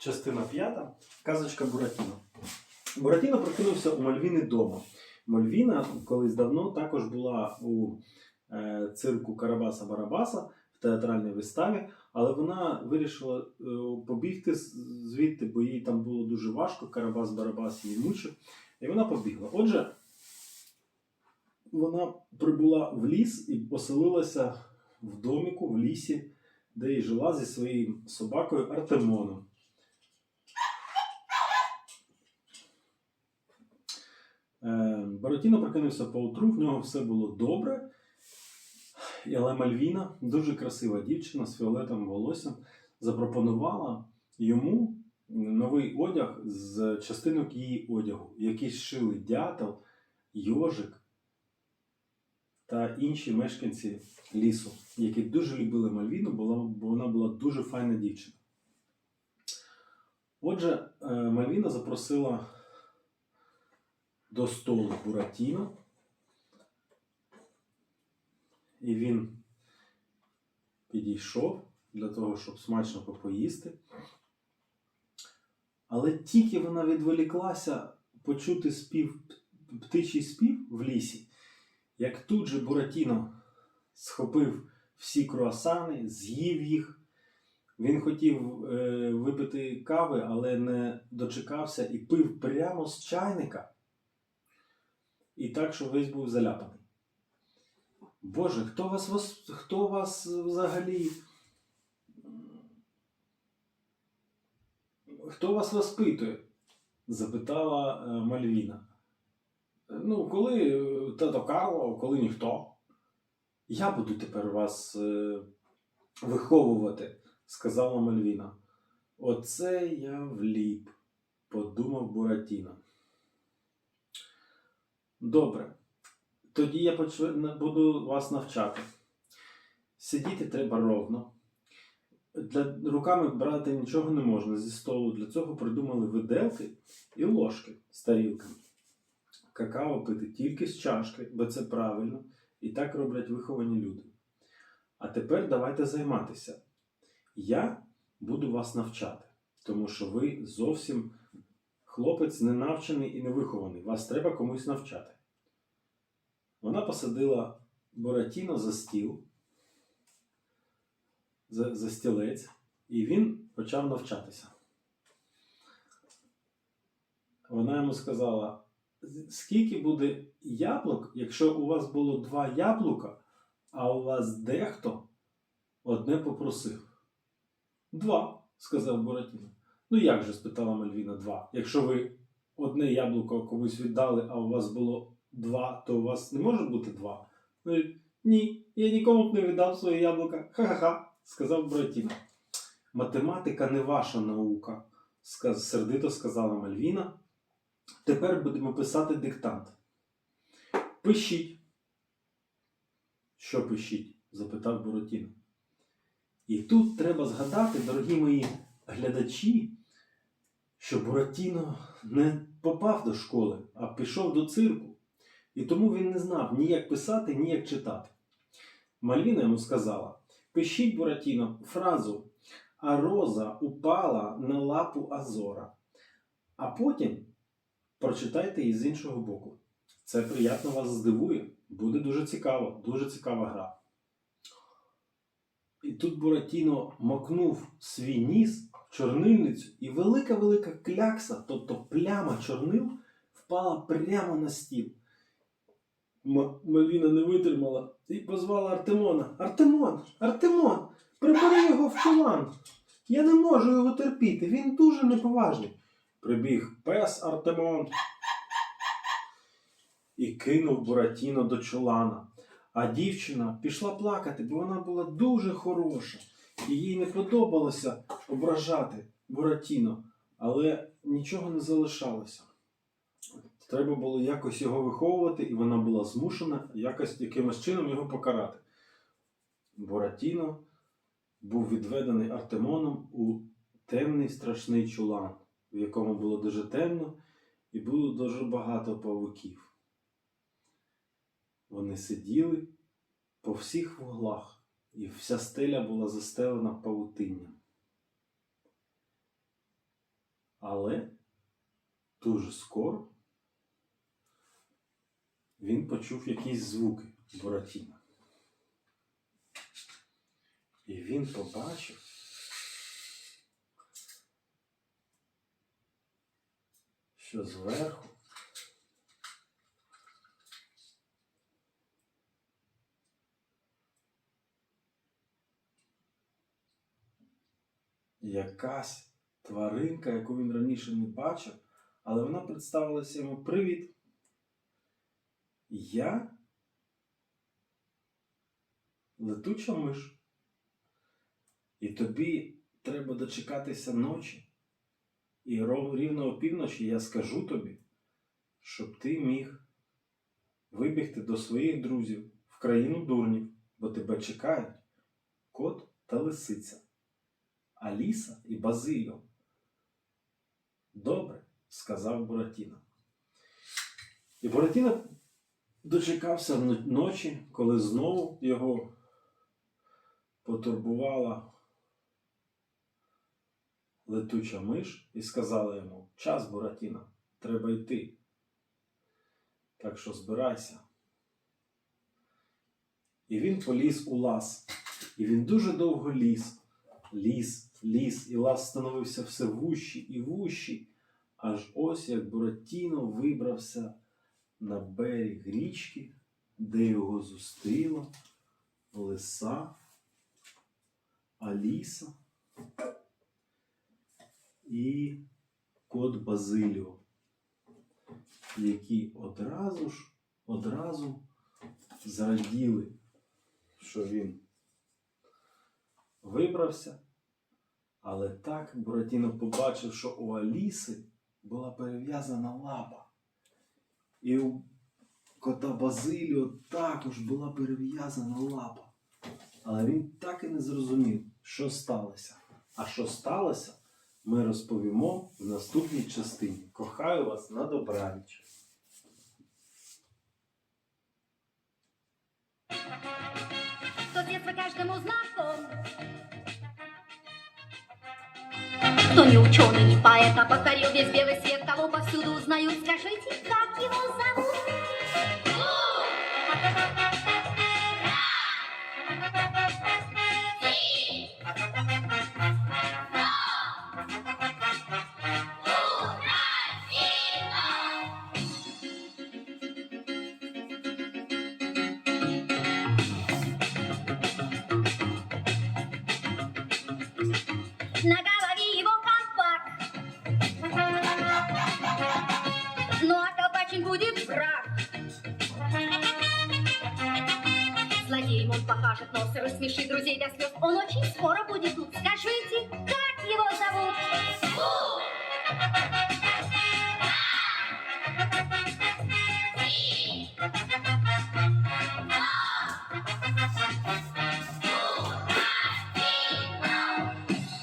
Частина п'ята. Казочка Буратіно. Буратіно прокинувся у Мальвіни вдома. Мальвіна колись давно також була у е, цирку Карабаса Барабаса в театральній виставі, але вона вирішила е, побігти звідти, бо їй там було дуже важко. Карабас Барабас її мучив. І вона побігла. Отже, вона прибула в ліс і поселилася в доміку в лісі, де і жила зі своїм собакою Артемоном. Боротіно прокинувся поутру, в нього все було добре. Але Мальвіна, дуже красива дівчина з фіолетовим волоссям, запропонувала йому новий одяг з частинок її одягу, який шили дятел, йожик та інші мешканці лісу, які дуже любили Мальвіну, бо вона була дуже файна дівчина. Отже, е, Мальвіна запросила до столу Буратіно. І він підійшов для того, щоб смачно попоїсти. Але тільки вона відволіклася почути спів, птичий спів в лісі, як тут же Буратіно схопив всі круасани, з'їв їх. Він хотів е, випити кави, але не дочекався і пив прямо з чайника. І так, що весь був заляпаний. Боже, хто вас, хто вас взагалі. Хто вас воспитує? запитала е, Мальвіна. Ну, коли е, тато Карло, коли ніхто. Я буду тепер вас е, виховувати, сказала Мальвіна. Оце я вліп, подумав Буратіно. Добре. Тоді я буду вас навчати. Сидіти треба ровно. Для, руками брати нічого не можна зі столу. Для цього придумали виделки і ложки з тарілками. Какао пити тільки з чашки, бо це правильно, і так роблять виховані люди. А тепер давайте займатися. Я буду вас навчати, тому що ви зовсім хлопець не навчений і не вихований. Вас треба комусь навчати. Вона посадила Буратіно за стіл, за, за стілець, і він почав навчатися. Вона йому сказала: скільки буде яблук, якщо у вас було два яблука, а у вас дехто одне попросив? Два, сказав Буратіно. Ну як же? спитала Мальвіна, два. Якщо ви одне яблуко комусь віддали, а у вас було два, то у вас не може бути два. Говорить, ні, я нікому б не віддав своє яблука. Ха-ха-ха, сказав Буратіно. Математика не ваша наука, сердито сказала Мальвіна. Тепер будемо писати диктант. Пишіть. Що пишіть? запитав Буратіно. І тут треба згадати, дорогі мої глядачі, що Буратіно не попав до школи, а пішов до цирку. І тому він не знав ні як писати, ні як читати. Маліна йому сказала: пишіть, Буратіно, фразу А роза упала на лапу Азора. А потім прочитайте її з іншого боку. Це приємно вас здивує. Буде дуже цікаво, дуже цікава гра. І тут Буратіно макнув свій ніс чорнильницю, і велика-велика клякса, тобто пляма чорнил, впала прямо на стіл. М- Мальвіна не витримала і позвала Артемона. Артемон! Артемон! Прибери його в чулан! Я не можу його терпіти, він дуже неповажний. Прибіг пес Артемон і кинув Буратіно до чулана. А дівчина пішла плакати, бо вона була дуже хороша, і їй не подобалося ображати Буратіно, але нічого не залишалося. Треба було якось його виховувати, і вона була змушена якось якимось чином його покарати. Буратіно був відведений Артемоном у темний страшний чулан, в якому було дуже темно і було дуже багато павуків. Вони сиділи по всіх вуглах, і вся стеля була застелена павутинням. дуже скоро він почув якісь звуки Буратіно. І він побачив, що зверху якась тваринка, яку він раніше не бачив, але вона представилася йому привіт. Я летуча миш. І тобі треба дочекатися ночі. І рівно опівночі я скажу тобі, щоб ти міг вибігти до своїх друзів в країну дурнів, бо тебе чекають кот та лисиця, Аліса і Базиліо. Добре, сказав Буратіно. І Буратіно дочекався ночі, коли знову його потурбувала летуча миш і сказала йому: Час, Буратіно, треба йти. Так що збирайся. І він поліз у лаз. І він дуже довго ліз. Ліз, ліз, і лаз становився все вущі і вущі. Аж ось як Буратіно вибрався на берег річки, де його зустріла лиса, Аліса і кот Базиліо, які одразу ж одразу зраділи, що він вибрався, але так Буратіно побачив, що у Аліси була перев'язана лапа. І у кота Базиліо також була перев'язана лапа. Але він так і не зрозумів, що сталося. А що сталося, ми розповімо в наступній частині. Кохаю вас на добраніч. Кто с Кто не ученый, не поэт, а покорил весь белый свет, кого повсюду узнают, скажите, как его зовут? На Он очень скоро будет тут. Скажите, как его зовут?